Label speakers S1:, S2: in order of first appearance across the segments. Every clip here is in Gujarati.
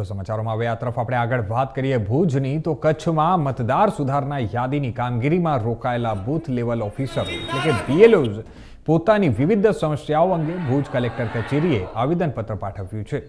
S1: તો સમાચારોમાં હવે આ તરફ આપણે આગળ વાત કરીએ ભુજની, તો કચ્છમાં મતદાર સુધારણા યાદીની કામગીરીમાં રોકાયેલા બૂથ લેવલ ઓફિસરો, એટલે કે બીએલઓઝ પોતાની વિવિધ સમસ્યાઓ અંગે ભુજ કલેક્ટર કચેરીએ આવેદનપત્ર પાઠવ્યું છે.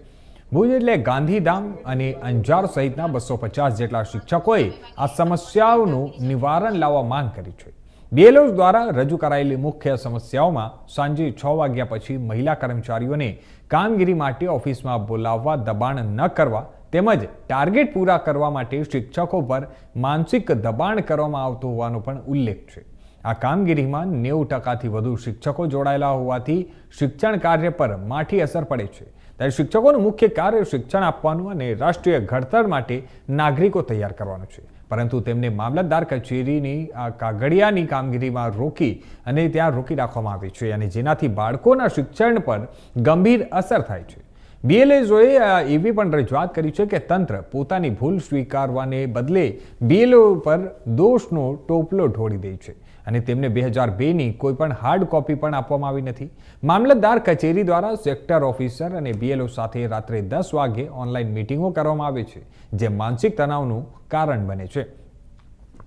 S1: ભુજ એટલે ગાંધીધામ અને અંજાર સહિતના બસો પચાસ જેટલા શિક્ષકોએ આ સમસ્યાઓનું નિવારણ લાવવા માંગ કરી છે. બીએલઓઝ દ્વારા રજૂ કરાયેલી મુખ્ય સમસ્યાઓમાં સાંજે છ વાગ્યા પછી મહિલા કર્મચારીઓને કામગીરી માટે ઓફિસમાં બોલાવવા, દબાણ ન કરવા તેમજ ટાર્ગેટ પૂરા કરવા માટે શિક્ષકો પર માનસિક દબાણ કરવામાં આવતું હોવાનો પણ ઉલ્લેખ છે. આ કામગીરીમાં નેવું ટકાથી વધુ શિક્ષકો જોડાયેલા હોવાથી શિક્ષણ કાર્ય પર માઠી અસર પડે છે. ત્યારે શિક્ષકોનું મુખ્ય કાર્ય શિક્ષણ આપવાનું અને રાષ્ટ્રીય ઘડતર માટે નાગરિકો તૈયાર કરવાનું છે. પરંતુ તેમને મામલતદાર કચેરીની કાગળિયાની કામગીરીમાં રોકી અને ત્યાં રોકી રાખવામાં આવી છે અને જેનાથી બાળકોના શિક્ષણ પર ગંભીર અસર થાય છે. બીએલએઝોએ એવી પણ રજૂઆત કરી છે કે તંત્ર પોતાની ભૂલ સ્વીકારવાને બદલે બીએલઓ પર દોષનો ટોપલો ઢોળી દે છે. અને તેમને બે હજાર બેની કોઈ પણ હાર્ડ કોપી પણ આપવામાં આવી નથી. મામલતદાર કચેરી દ્વારા સેક્ટર ઓફિસર અને બીએલઓ સાથે રાત્રે દસ વાગે ઓનલાઈન મિટિંગો કરવામાં આવે છે, જે માનસિક તણાવનું કારણ બને છે.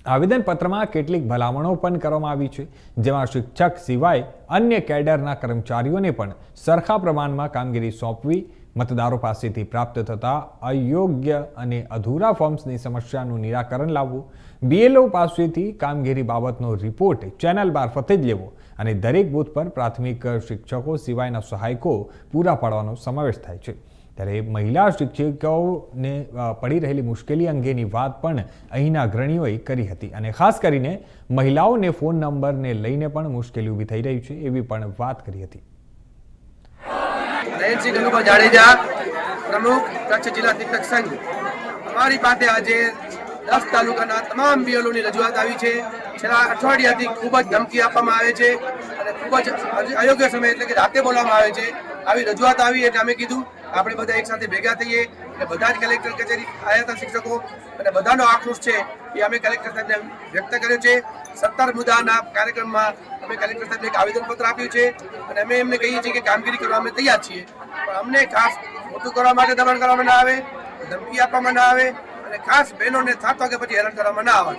S1: આવેદનપત્રમાં કેટલીક ભલામણો પણ કરવામાં આવી છે, જેમાં શિક્ષક સિવાય અન્ય કેડરના કર્મચારીઓને પણ સરખા પ્રમાણમાં કામગીરી સોંપવી મતદારો પાસેથી પ્રાપ્ત થતા અયોગ્ય અને અધૂરા ફોર્મ્સની સમસ્યાનું નિરાકરણ લાવવું બીએલઓ પાસેથી કામગીરી બાબતનો રિપોર્ટ ચેનલ મારફતે જ લેવો અને દરેક બૂથ પર પ્રાથમિક શિક્ષકો સિવાયના સહાયકો પૂરા પાડવાનો સમાવેશ થાય છે. ત્યારે મહિલા શિક્ષકોને પડી રહેલી મુશ્કેલી અંગેની વાત પણ અહીંના અગ્રણીઓએ કરી હતી અને ખાસ કરીને મહિલાઓને ફોન નંબરને લઈને પણ મુશ્કેલી ઊભી થઈ રહી છે એવી પણ વાત કરી હતી.
S2: નયનસિંહ ગંગુભા જાડેજા, પ્રમુખ કચ્છ જિલ્લા શિક્ષક સંઘ. અમારી પાસે આજે દસ તાલુકાના તમામ બીએલઓની રજૂઆત આવી છે. છેલ્લા અઠવાડિયાથી ખૂબ જ ધમકી આપવામાં આવે છે અને ખૂબ જ અયોગ્ય સમય એટલે કે રાતે બોલવામાં આવે છે. આવી રજૂઆત આવી એટલે અમે કીધું, આપણે બધા એક સાથે ભેગા થઈએ અને બધા જ કલેક્ટર કચેરી આવ્યા હતા શિક્ષકો અને બધાનો આક્રોશ છે એ અમે કલેક્ટર સાહેબને વ્યક્ત કર્યો છે. સત્તર મુદ્દાના કાર્યક્રમમાં અમે કલેક્ટર સાહેબને એક આવેદનપત્ર આપ્યું છે અને અમે એમને કહીએ છીએ કે કામગીરી કરવા અમે તૈયાર છીએ. પણ અમને ખાસ ખોટું કરવા માટે દબાણ કરવામાં ના આવે ધમકી આપવામાં ના આવે અને ખાસ બહેનોને સાત વાગ્યા પછી હેરાન કરવામાં ના આવે.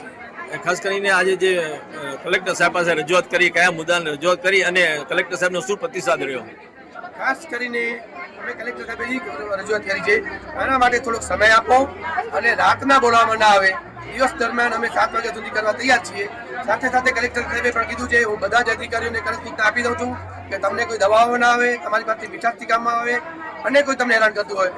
S3: ખાસ કરીને આજે જે કલેક્ટર સાહેબ પાસે રજૂઆત કરી કયા મુદ્દાને રજૂઆત કરી અને કલેક્ટર સાહેબનો શું પ્રતિસાદ રહ્યો?
S2: ખાસ કરીને અમે કલેક્ટર સાહેબે એ રજૂઆત કરી છે આના માટે થોડોક સમય આપો અને રાતના બોલાવવામાં ના આવે. દિવસ દરમિયાન અમે સાત વાગ્યા સુધી કરવા તૈયાર છીએ. સાથે સાથે કલેક્ટર સાહેબે પણ કીધું છે, હું બધા જ અધિકારીઓને કડક આપી દઉં છું કે તમને કોઈ દવાઓ ના આવે, તમારી પાસેથી મીઠાશથી કામમાં આવે અને કોઈ તમને હેરાન કરતું હોય.